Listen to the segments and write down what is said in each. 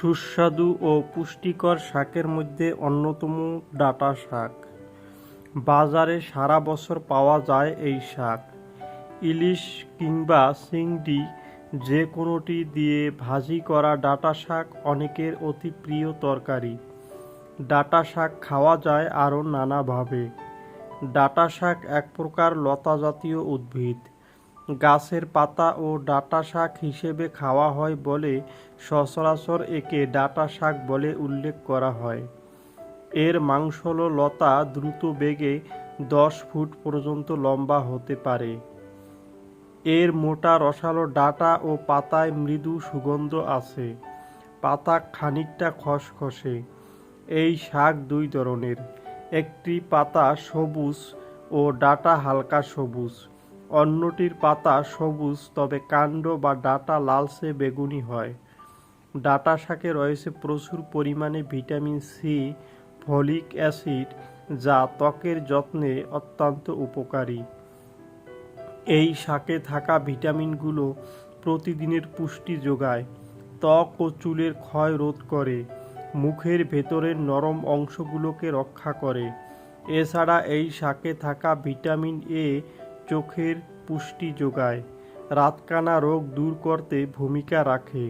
সুস্বাদু ও পুষ্টিকর শাকের মধ্যে অন্যতম ডাঁটা শাক। বাজারে সারা বছর পাওয়া যায় এই শাক। ইলিশ কিংবা চিংড়ি যে কোনোটি দিয়ে ভাজি করা ডাঁটা শাক অনেকের অতি প্রিয় তরকারি। ডাঁটা শাক খাওয়া যায় আরও নানাভাবে। ডাটা শাক এক প্রকার লতা জাতীয় উদ্ভিদ। গাছের পাতা ও ডাঁটা শাক হিসেবে খাওয়া হয় বলে সচরাচর একে ডাঁটা শাক বলে উল্লেখ করা হয়। এর মাংসল লতা দ্রুত বেগে দশ ফুট পর্যন্ত লম্বা হতে পারে। এর মোটা রসালো ডাঁটা ও পাতায় মৃদু সুগন্ধ আছে। পাতা খানিকটা খসখসে। এই শাক দুই ধরনের। একটি পাতা সবুজ ও ডাটা হালকা সবুজ। অন্যটির পাতা সবুজ, তবে কাণ্ড বা ডাটা লালচে বেগুনি হয়। ডাটা শাকে রয়েছে প্রচুর পরিমাণে ভিটামিন সি, ফলিক অ্যাসিড, যা ত্বকের যত্নে অত্যন্ত উপকারী। এই শাকে থাকা ভিটামিনগুলো প্রতিদিনের পুষ্টি যোগায়, ত্বক ও চুলের ক্ষয় রোধ করে, মুখের ভেতরের নরম অংশগুলোকে রক্ষা করে। এছাড়া এই শাকে থাকা ভিটামিন এ চোখের পুষ্টি যোগায়। রাতকানা রোগ দূর করতে ভূমিকা রাখে।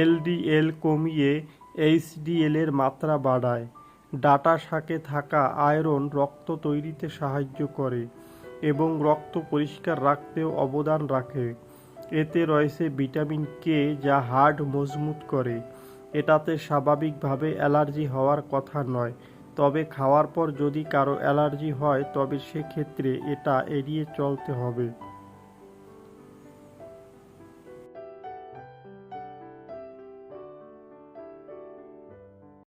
এলডিএল কমিয়ে এইচডিএল এর মাত্রা বাড়ায়। ডাটা শাকে থাকা আয়রন রক্ত তৈরিতে সাহায্য করে এবং রক্ত পরিষ্কার রাখতেও অবদান রাখে। এতে রয়েছে ভিটামিন কে যা হাড় মজবুত করে। এটাতে স্বাভাবিকভাবে অ্যালার্জি হওয়ার কথা নয় তবে খাওয়ার পর যদি কারও অ্যালার্জি হয় তবে সেক্ষেত্রে এটা এড়িয়ে চলতে হবে।